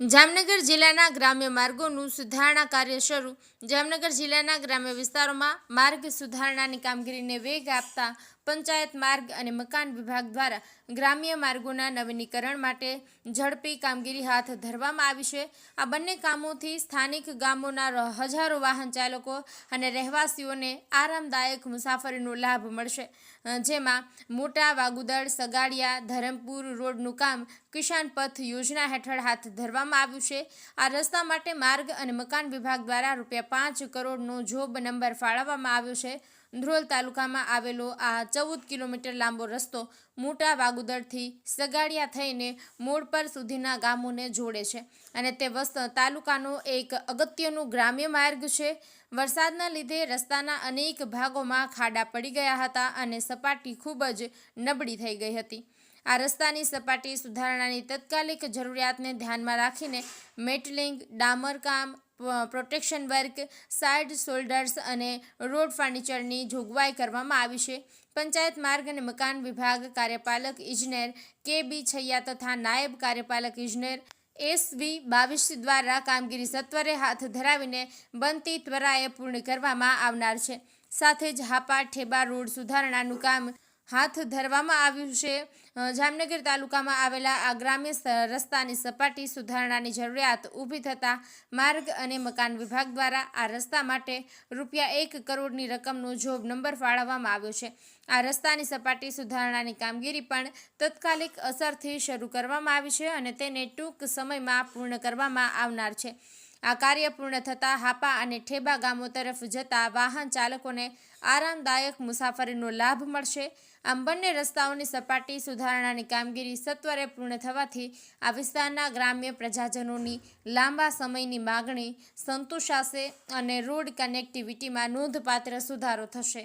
જામનગર જિલ્લાના ગ્રામ્ય માર્ગોનું સુધારણા કાર્ય શરૂ. જામનગર જિલ્લાના ગ્રામ્ય વિસ્તારોમાં માર્ગ સુધારણાની કામગીરીને વેગ આપતા પંચાયત માર્ગ અને મકાન વિભાગ દ્વારા ગ્રામ્ય માર્ગોના નવીનીકરણ માટે ઝડપી કામગીરી હાથ ધરવામાં આવી છે. આ બંને કામોથી સ્થાનિક ગામોના હજારો વાહન ચાલકો અને રહેવાસીઓને આરામદાયક મુસાફરીનો લાભ મળશે. જેમાં મોટા વાગુદળ સગાડિયા ધરમપુર રોડનું કામ કિસાન પથ યોજના હેઠળ હાથ ધરવામાં આવ્યું છે. આ રસ્તા માટે માર્ગ અને મકાન વિભાગ દ્વારા રૂપિયા પાંચ કરોડનો જોબ નંબર ફાળવવામાં આવ્યો છે. ધ્રોલ તાલુકામાં આવેલો આ ચૌદ કિલોમીટર લાંબો રસ્તો મોટા વાગુદરથી સગાડિયા થઈને મોડપર સુધીના ગામોને જોડે છે અને તે વસ્ત તાલુકાનો એક અગત્યનું ગ્રામ્ય માર્ગ છે. વરસાદના લીધે રસ્તાના અનેક ભાગોમાં ખાડા પડી ગયા હતા અને સપાટી ખૂબ જ નબળી થઈ ગઈ હતી. આ રસ્તાની સપાટી સુધારણાની તત્કાલિક જરૂરિયાતને ધ્યાનમાં રાખીને મેટલિંગ, ડામરકામ પ્રોટેક્શન વર્ક, સાઇડ શોલ્ડર્સ અને રોડ ફર્નિચરની જોગવાઈ કરવામાં આવી છે. પંચાયત માર્ગ અને મકાન વિભાગ કાર્યપાલક ઇજનેર કે બી છૈયા તથા નાયબ કાર્યપાલક ઇજનેર એસવી બાવીસ દ્વારા કામગીરી સત્વરે હાથ ધરાવીને બનતી ત્વરાએ પૂર્ણ કરવામાં આવનાર છે. સાથે જ હાપા ઠેબા રોડ સુધારણાનું કામ હાથ ધરવામાં આવ્યું છે. જામનગર તાલુકામાં આવેલા આ ગ્રામ્ય રસ્તાની સપાટી સુધારણાની જરૂરિયાત ઊભી થતાં માર્ગ અને મકાન વિભાગ દ્વારા આ રસ્તા માટે રૂપિયા એક કરોડની રકમનો જોબ નંબર ફાળવવામાં આવ્યો છે. આ રસ્તાની સપાટી સુધારણાની કામગીરી પણ તત્કાલિક અસરથી શરૂ કરવામાં આવી છે અને તેને ટૂંક સમયમાં પૂર્ણ કરવામાં આવનાર છે. આ કાર્ય પૂર્ણ થતાં હાપા અને ઠેબા ગામો તરફ જતા વાહન ચાલકોને આરામદાયક મુસાફરીનો લાભ મળશે. આમ બંને રસ્તાઓની સપાટી સુધારણાની કામગીરી સત્વરે પૂર્ણ થવાથી આ વિસ્તારના ગ્રામ્ય પ્રજાજનોની લાંબા સમયની માગણી સંતોષાશે અને રોડ કનેક્ટિવિટીમાં નોંધપાત્ર સુધારો થશે.